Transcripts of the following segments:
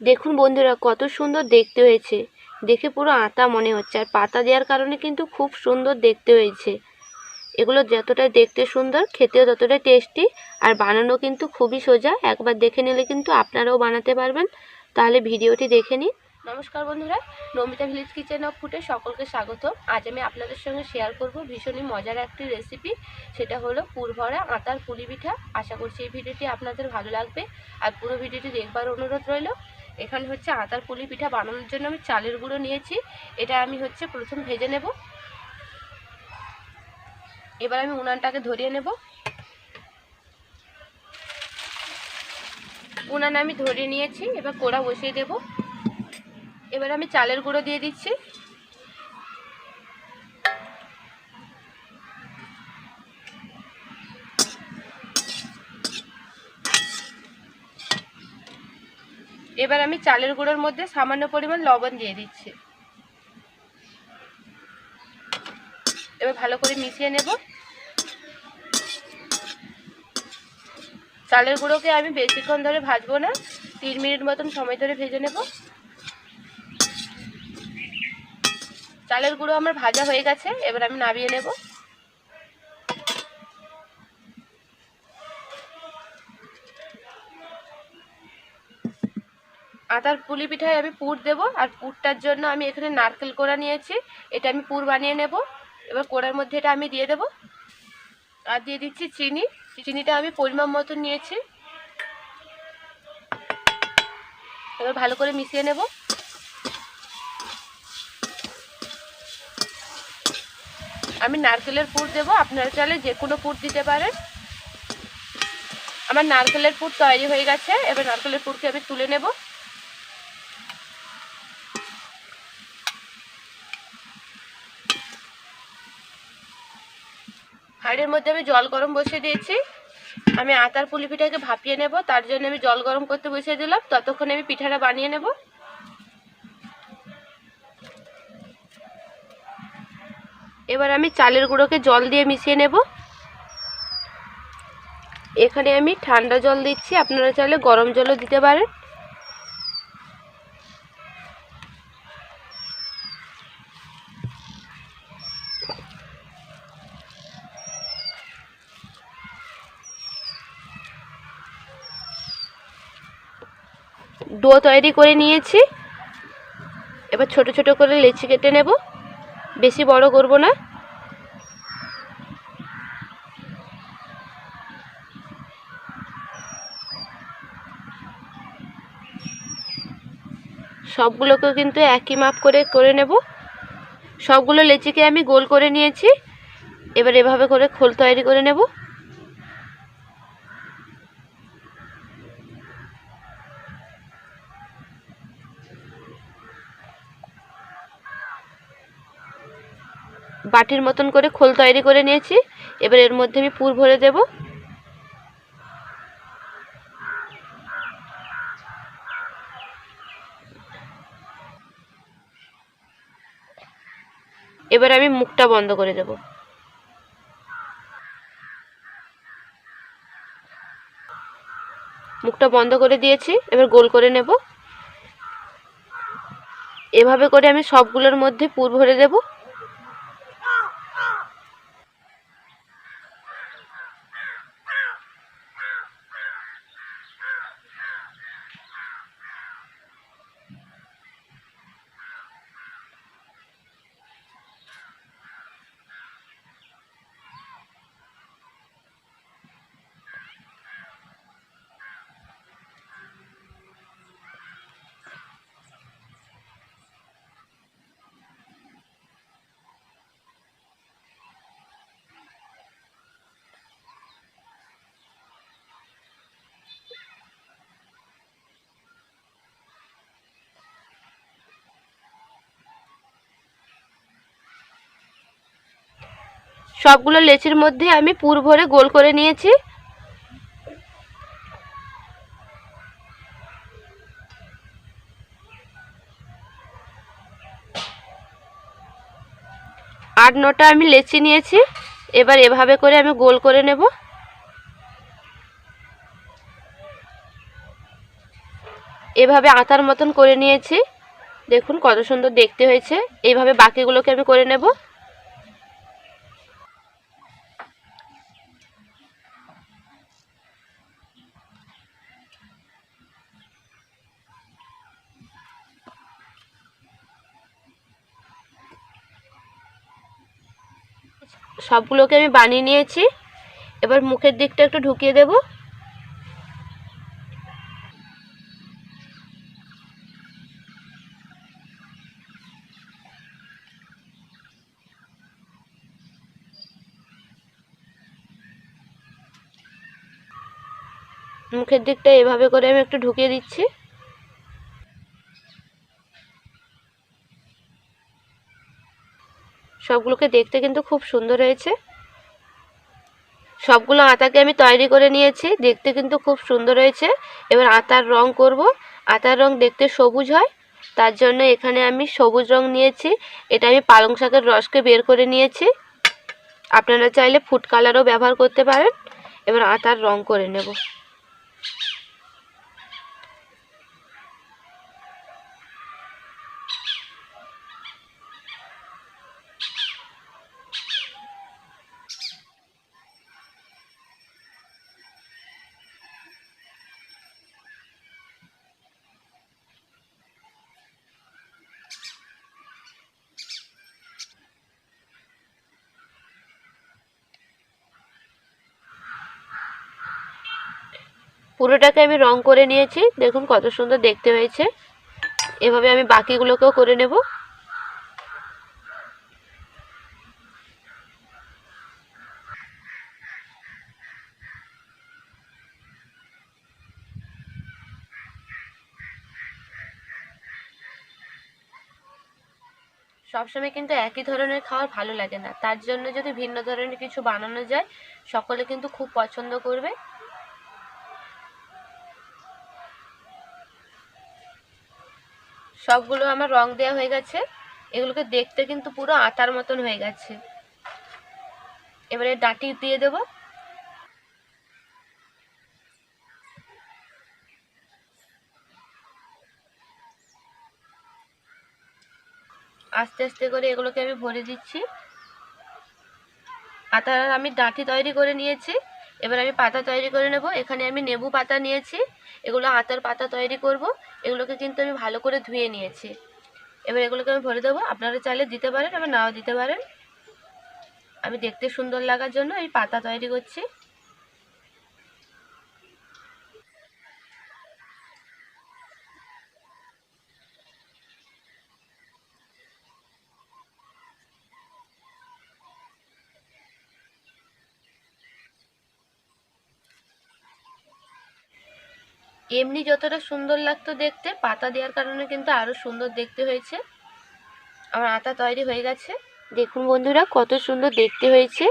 দেখুন বন্ধুরা, কত সুন্দর দেখতে হয়েছে। দেখে পুরো আতা মনে হচ্ছে, আর পাতা দেওয়ার কারণে কিন্তু খুব সুন্দর দেখতে হয়েছে। এগুলো যতটা দেখতে সুন্দর, খেতেও ততটা টেস্টি আর বানানো কিন্তু খুবই সোজা। একবার দেখে নিলে কিন্তু আপনারাও বানাতে পারবেন। তাহলে ভিডিওটি দেখে নিন। নমস্কার বন্ধুরা, নমিতা ভিলেজ কিচেন অফ ফুটে সকলকে স্বাগত। আজ আমি আপনাদের সঙ্গে শেয়ার করব ভীষণই মজার একটি রেসিপি সেটা হলো পুরভরা আতার পুলি পিঠা। আশা করছি এই ভিডিওটি আপনাদের ভালো লাগবে। আর পুরো ভিডিওটি দেখবার অনুরোধ রইল। এখানে হচ্ছে আতার পুলি পিঠা বানানোর জন্য আমি চালের গুঁড়ো নিয়েছি। এটা আমি হচ্ছে প্রথম ভেজে নেব। এবার আমি উনানটাকে ধরিয়ে নেব। উনান আমি ধরিয়ে নিয়েছি, এবার কোড়া বসিয়ে দেব। এবার আমি চালের গুঁড়ো দিয়ে দিচ্ছি। এবার আমি চালের গুঁড়োর মধ্যে সামান্য পরিমাণ লবণ দিয়ে দিচ্ছি। এবার ভালো করে মিশিয়ে নেব। চালের গুঁড়োকে আমি বেশিক্ষণ ধরে ভাজবো না, তিন মিনিট মতন সময় ধরে ভেজে নেব। চালের গুঁড়ো আমার ভাজা হয়ে গেছে, এবার আমি নামিয়ে নেব। আটার পুলি পিঠায় আমি পুর দেব, আর পুরটার জন্য আমি এখানে নারকেল কোড়া নিয়েছি, এটা আমি পুর বানিয়ে নেব। এবার কোড়ার মধ্যে এটা আমি দিয়ে দেব। আর দিয়ে দিচ্ছি চিনি, চিনিটা আমি পরিমাণ মতো নিয়েছি। এবার ভালো করে মিশিয়ে নেব। আমি নারকেলের পুর দেব, আপনারা চাইলে যে কোনো পুর দিতে পারেন। আমার নারকেলের পুর তৈরি হয়ে গেছে, এবার নারকেলের পুরকে আমি তুলে নেব। হাঁড়ির মধ্যে আমি জল গরম বসিয়ে দিয়েছি। আমি আতার পুলি পিঠাকে ভাপিয়ে নেব, তার জন্য আমি জল গরম করতে বসিয়ে দিলাম। ততক্ষণে আমি পিঠাটা বানিয়ে নেব। এবার আমি চালের গুঁড়োকে জল দিয়ে মিশিয়ে নেব। এখানে আমি ঠান্ডা জল দিচ্ছি, আপনারা চাইলে গরম জলও দিতে পারেন। ডো তৈরি করে নিয়েছি। এবার ছোট ছোট করে লেচি কেটে নেব। বেশি বড় করব না। সবগুলোকেও কিন্তু একই মাপ করে করে নেব। সবগুলো লেচিকে আমি গোল করে নিয়েছি। এবার এভাবে করে খোল তৈরি করে নেব। বাটির মতন করে খোল তৈরি করে নিয়েছি। এবার এর মধ্যে আমি পুর ভরে দেব। এবার আমি মুখটা বন্ধ করে দেব। মুখটা বন্ধ করে দিয়েছি, এবার গোল করে নেব। এভাবে করে আমি সবগুলোর মধ্যে পুর ভরে দেবো। সবগুলো লেচির মধ্যে আমি পুর ভরে গোল করে নিয়েছি। আট নটা আমি লেচি নিয়েছি। এবার এভাবে করে আমি গোল করে নেব। এভাবে আতার মতন করে নিয়েছি। দেখুন কত সুন্দর দেখতে হয়েছে। এইভাবে বাকিগুলোকে আমি করে নেব। সবগুলোকে আমি বানিয়ে নিয়েছি। এবার মুখের দিকটা একটু ঢুকিয়ে দেব। মুখের দিকটা এভাবে করে আমি একটু ঢুকিয়ে দিচ্ছি। সবগুলোকে দেখতে কিন্তু খুব সুন্দর হয়েছে। সবগুলো আতাকে আমি তৈরি করে নিয়েছি, দেখতে কিন্তু খুব সুন্দর হয়েছে। এবার আতার রং করব। আতার রং দেখতে সবুজ হয়, তার জন্য এখানে আমি সবুজ রং নিয়েছি। এটা আমি পালং শাকের রসকে বের করে নিয়েছি। আপনারা চাইলে ফুড কালারও ব্যবহার করতে পারেন। এবার আতার রং করে নেব। পুরোটাকে আমি রং করে নিয়েছি। দেখুন কত সুন্দর দেখতে হয়েছে। এভাবে আমি বাকিগুলোকেও করে নেব। সবসময় কিন্তু একই ধরনের খাবার ভালো লাগে না। তার জন্য যদি ভিন্ন ধরনের কিছু বানানো যায়, সকলে কিন্তু খুব পছন্দ করবে। সবগুলো আমার রং দেওয়া হয়ে গেছে। এগুলোকে দেখতে কিন্তু পুরো আটার মতন হয়ে গেছে। এবারে ডাঁটি দিয়ে দেব। আস্তে আস্তে করে এগুলোকে আমি ভরে দিচ্ছি। আটার আমি ডাঁটি তৈরি করে নিয়েছি। এবার আমি পাতা তৈরি করে নেব। এখানে আমি নেবু পাতা নিয়েছি, এগুলো আতার পাতা তৈরি করব। এগুলোকে কিন্তু আমি ভালো করে ধুয়ে নিয়েছি। এবার এগুলোকে আমি ভরে দেবো। আপনারা চাইলে দিতে পারেন, আবার নাও দিতে পারেন। আমি দেখতে সুন্দর লাগার জন্য এই পাতা তৈরি করছি। এমনি যতটা সুন্দর লাগতো দেখতে, পাতা দেওয়ার কারণে কিন্তু আরও সুন্দর দেখতে হয়েছে। আমার আতা তৈরি হয়ে গেছে। দেখুন বন্ধুরা, কত সুন্দর দেখতে হয়েছে।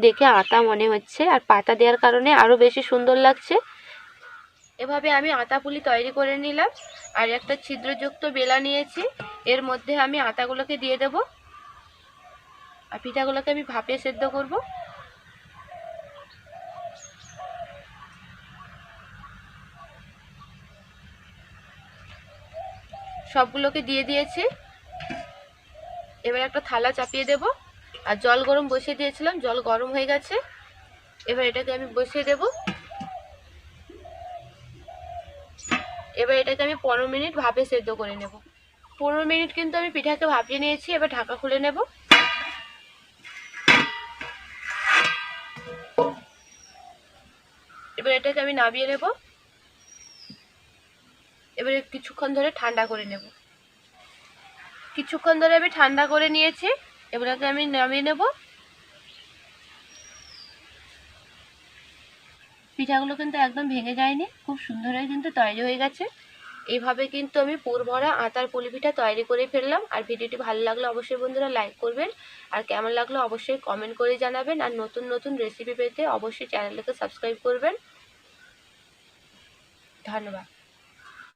দেখে আতা মনে হচ্ছে, আর পাতা দেওয়ার কারণে আরও বেশি সুন্দর লাগছে। এভাবে আমি আতা পুলি তৈরি করে নিলাম, আর একটা ছিদ্রযুক্ত বেলা নিয়েছি। এর মধ্যে আমি আতাগুলোকে দিয়ে দেব, আর পিঠাগুলোকে আমি ভাপে সেদ্ধ করব। সবগুলোকে দিয়ে দিয়েছি। এবার একটা থালা চাপিয়ে দেব। আর জল গরম বসিয়ে দিয়েছিলাম, জল গরম হয়ে গেছে। এবার এটাকে আমি বসিয়ে দেব। এবার এটাকে আমি পনেরো মিনিট ভাপে সেদ্ধ করে নেব। পনেরো মিনিট কিন্তু আমি পিঠাকে ভাপিয়ে নিয়েছি, এবার ঢাকা খুলে নেব। এবার এটাকে আমি নামিয়ে নেব। এবারে কিছুক্ষণ ধরে ঠান্ডা করে নেব। কিছুক্ষণ ধরে আমি ঠান্ডা করে নিয়েছি, এবারে আমি নামিয়ে নেব। পিঠাগুলো কিন্তু একদম ভেঙে যায়নি, খুব সুন্দর হয়ে কিন্তু তৈরি হয়ে গেছে। এইভাবে কিন্তু আমি পুর ভরা আটার পুলি পিঠা তৈরি করে ফেললাম। আর ভিডিওটি ভালো লাগলে অবশ্যই বন্ধুরা লাইক করবেন। আর কেমন লাগল অবশ্যই কমেন্ট করে জানাবেন। আর নতুন নতুন রেসিপি পেতে অবশ্যই চ্যানেলটাকে সাবস্ক্রাইব করবেন। ধন্যবাদ।